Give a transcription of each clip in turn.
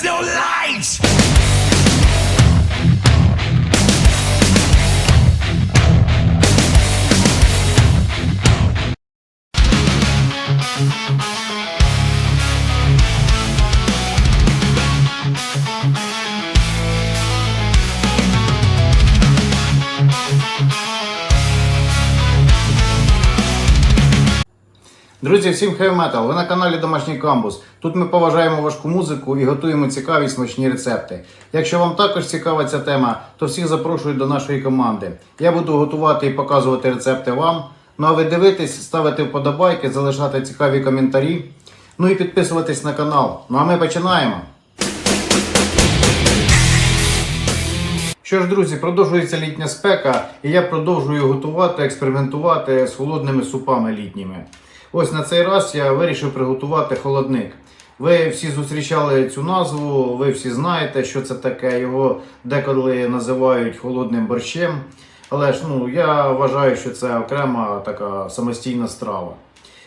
There's no light! Друзі, всім хев метал! Ви на каналі Домашній Камбус. Тут ми поважаємо важку музику і готуємо цікаві смачні рецепти. Якщо вам також цікава ця тема, то всіх запрошую до нашої команди. Я буду готувати і показувати рецепти вам. Ну а ви дивитесь, ставити вподобайки, залишати цікаві коментарі. Ну і підписуватись на канал. Ну а ми починаємо. Що ж, друзі, продовжується літня спека, і я продовжую готувати, експериментувати з холодними супами літніми. Ось на цей раз я вирішив приготувати холодник. Ви всі зустрічали цю назву, ви всі знаєте, що це таке. Його деколи називають холодним борщем. Але ж ну, я вважаю, що це окрема така самостійна страва.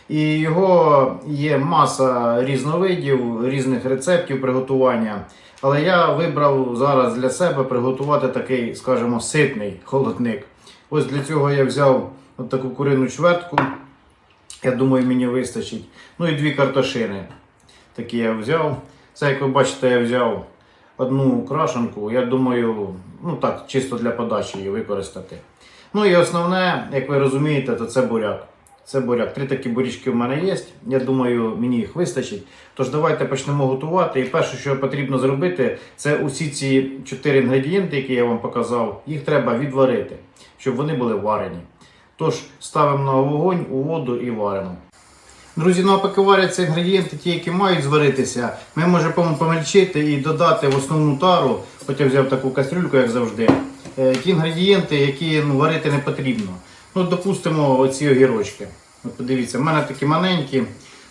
І його є маса різновидів, різних рецептів приготування. Але я вибрав зараз для себе приготувати такий, скажімо, ситний холодник. Ось для цього я взяв от таку курину чвертку. Я думаю, мені вистачить. Ну і дві картошини. Такі я взяв. Це, як ви бачите, я взяв одну крашенку. Я думаю, ну так, чисто для подачі її використати. Ну і основне, як ви розумієте, то це буряк. Це буряк. Три такі бурячки в мене є. Я думаю, мені їх вистачить. Тож давайте почнемо готувати. І перше, що потрібно зробити, це усі ці чотири інгредієнти, які я вам показав, їх треба відварити, щоб вони були варені. Тож ставимо на вогонь у воду і варимо. Друзі, ну а поки варяться інгредієнти, ті, які мають зваритися, ми можемо помельчити і додати в основну тару, хоч я взяв таку кастрюльку, як завжди, е, ті інгредієнти, які ну, варити не потрібно. Ну, допустимо, оці огірочки. От подивіться, в мене такі маленькі.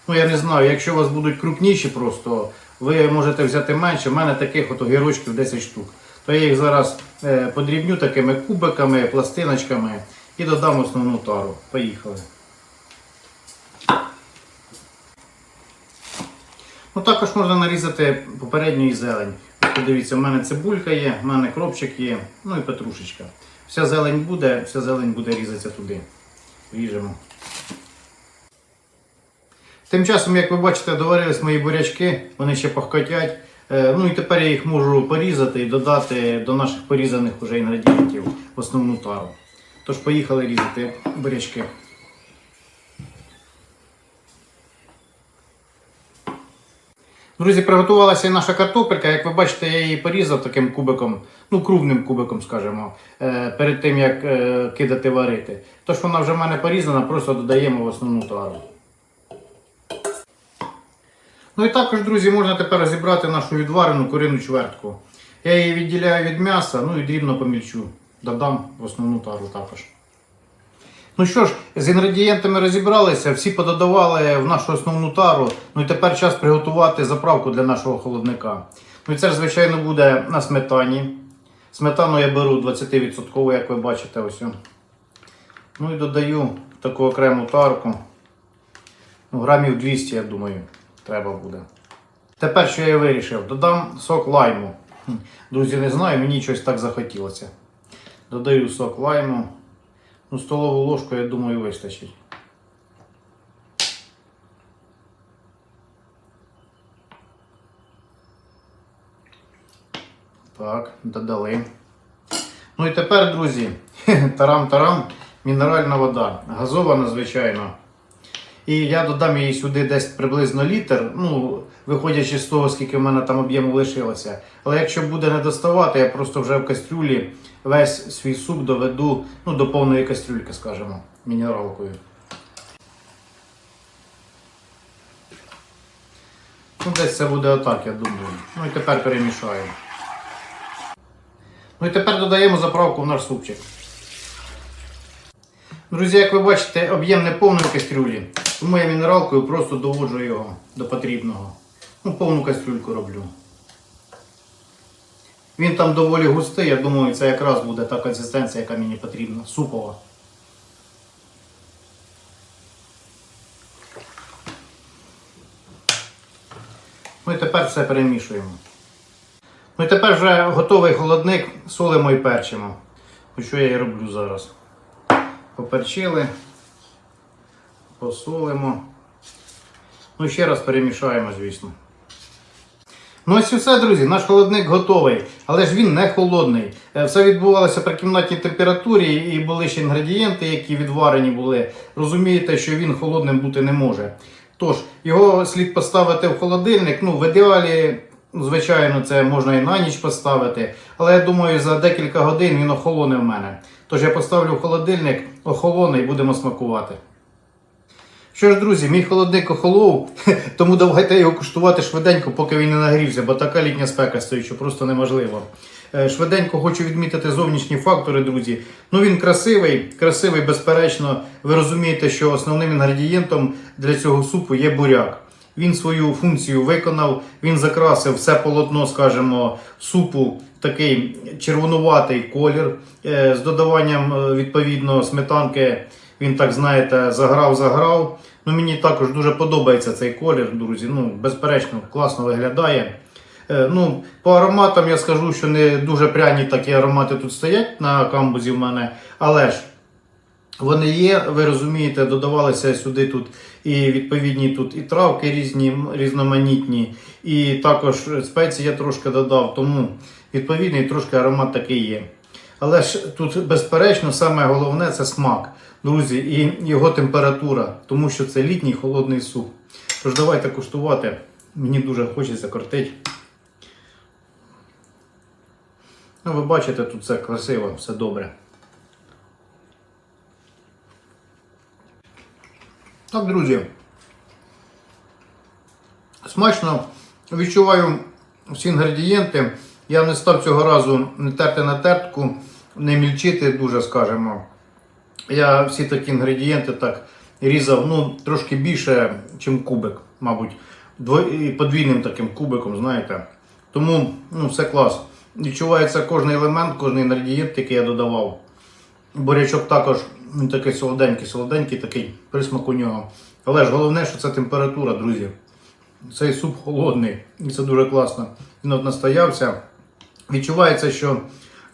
Ну, я не знаю, якщо у вас будуть крупніші, просто ви можете взяти менше. У мене таких от огірочків 10 штук. То я їх зараз е, подрібню такими кубиками, пластиночками і додам основну тару. Поїхали. Ну, також можна нарізати попередню зелень. Подивіться, в мене цибулька є, в мене кропчик є, ну і петрушечка. Вся зелень буде, вся зелень буде різатися туди. Ріжемо. Тим часом, як ви бачите, доварились мої бурячки, вони ще похкотять. Е, Ну і тепер я їх можу порізати і додати до наших порізаних уже інгредієнтів в основну тару. Тож поїхали різати бурячки. Друзі, приготувалася і наша картопелька. Як ви бачите, я її порізав таким кубиком, ну крупним кубиком, скажімо, е, перед тим як е, кидати варити. Тож вона вже в мене порізана, просто додаємо в основну тару. Ну і також, друзі, можна тепер розібрати нашу відварену курину чвертку. Я її відділяю від м'яса, ну і дрібно помільчу. Додам в основну тару також. Ну що ж, з інгредієнтами розібралися, всі пододавали в нашу основну тару. Ну і тепер час приготувати заправку для нашого холодника. Ну і це звичайно, буде на сметані. Сметану я беру 20%, як ви бачите, ось. Ну і додаю таку окрему тарку. Ну, грамів 200, я думаю, треба буде. Тепер що я вирішив? Додам сок лайму. Друзі, не знаю, мені щось так захотілося. Додаю сок лайму. Ну, столову ложку, я думаю, вистачить. Так, додали. Ну і тепер, друзі, тарам-тарам, мінеральна вода. Газована, звичайно. І я додам її сюди десь приблизно літр, ну, виходячи з того, скільки в мене там об'єму лишилося. Але якщо буде не доставати, я просто вже в кастрюлі весь свій суп доведу ну, до повної кастрюльки, скажімо, мінералкою. Ну, десь це буде отак, я думаю. Ну і тепер перемішаю. Ну і тепер додаємо заправку в наш супчик. Друзі, як ви бачите, об'єм не повної кастрюлі, тому я мінералкою просто доводжу його до потрібного. Ну, повну кастрюльку роблю. Він там доволі густий, я думаю, це якраз буде та консистенція, яка мені потрібна. Супова. Ну і тепер все перемішуємо. Ну і тепер вже готовий холодник, солимо і перчимо. Що я і роблю зараз. Поперчили, посолимо. Ну ще раз перемішаємо, звісно. Ну ось і все, друзі, наш холодник готовий, але ж він не холодний. Е, Все відбувалося при кімнатній температурі і були ще інгредієнти, які відварені були. Розумієте, що він холодним бути не може. Тож, його слід поставити в холодильник. Ну, в ідеалі, звичайно, це можна і на ніч поставити. Але я думаю, за декілька годин він охолоне в мене. Тож я поставлю в холодильник, охолоне будемо смакувати. Що ж, друзі, мій холодник охолов, тому давайте його куштувати швиденько, поки він не нагрівся, бо така літня спека стоїть, що просто неможливо. Е, Швиденько хочу відмітити зовнішні фактори, друзі. Ну він красивий, красивий, безперечно. Ви розумієте, що основним інгредієнтом для цього супу є буряк. Він свою функцію виконав, він закрасив все полотно, скажімо, супу такий червонуватий колір е, з додаванням е, відповідно сметанки. Він так знаєте, заграв, заграв. Ну мені також дуже подобається цей колір, друзі. Ну, безперечно, класно виглядає. Е, Ну, по ароматам я скажу, що не дуже пряні такі аромати тут стоять на камбузі в мене, але ж вони є, ви розумієте, додавалися сюди тут і відповідні тут і травки різні, різноманітні, і також спеції я трошки додав, тому відповідний трошки аромат такий є. Але ж тут, безперечно, саме головне це смак, друзі, і його температура, тому що це літній холодний суп. Тож давайте куштувати. Мені дуже хочеться кортить. Ну, ви бачите, тут все красиво, все добре. Так, друзі. Смачно відчуваю всі інгредієнти. Я не став цього разу не терти на тертку, не мільчити дуже, скажімо. Я всі такі інгредієнти так різав ну, трошки більше, ніж кубик, мабуть. Подвійним таким кубиком, знаєте. Тому ну, все клас. Відчувається кожен елемент, кожен інгредієнт, який я додавав. Бурячок також він такий солоденький, солоденький такий присмак у нього. Але ж головне, що це температура, друзі. Цей суп холодний, і це дуже класно. Він от настоявся. Відчувається, що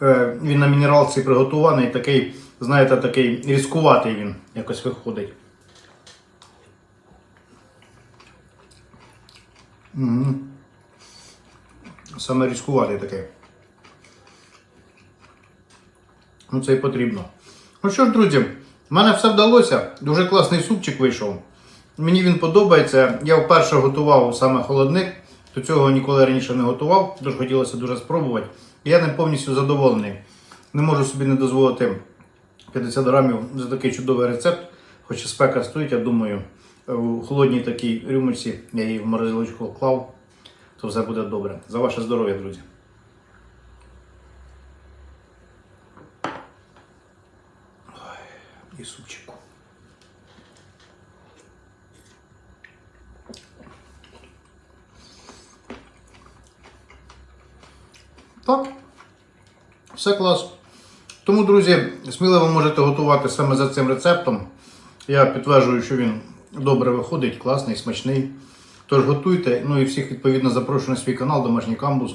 він на мінералці приготований, такий, знаєте, такий різкуватий він якось виходить. Мгм. Саме різкуватий такий. Ну, це і потрібно. Ну що ж, друзі, в мене все вдалося. Дуже класний супчик вийшов. Мені він подобається. Я вперше готував саме холодник. До цього ніколи раніше не готував, тож хотілося дуже спробувати. Я не повністю задоволений. Не можу собі не дозволити 50 грамів за такий чудовий рецепт. Хоча спека стоїть, я думаю, у холодній такій рюмочці я її в морозилочку клав, то все буде добре. За ваше здоров'я, друзі. і супчику. Так, все клас. Тому, друзі, сміливо можете готувати саме за цим рецептом. Я підтверджую, що він добре виходить, класний, смачний. Тож готуйте, ну і всіх відповідно запрошую на свій канал Домашній камбус.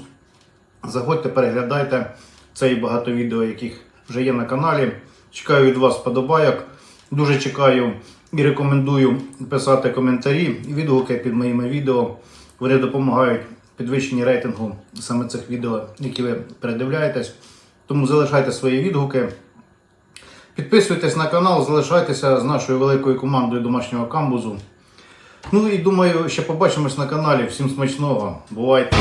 Заходьте, переглядайте це і багато відео, яких вже є на каналі. Чекаю від вас вподобайок. Дуже чекаю і рекомендую писати коментарі і відгуки під моїми відео. Вони допомагають підвищенні рейтингу саме цих відео, які ви передивляєтесь. Тому залишайте свої відгуки. Підписуйтесь на канал, залишайтеся з нашою великою командою домашнього камбузу. Ну і думаю, ще побачимось на каналі. Всім смачного. Бувайте!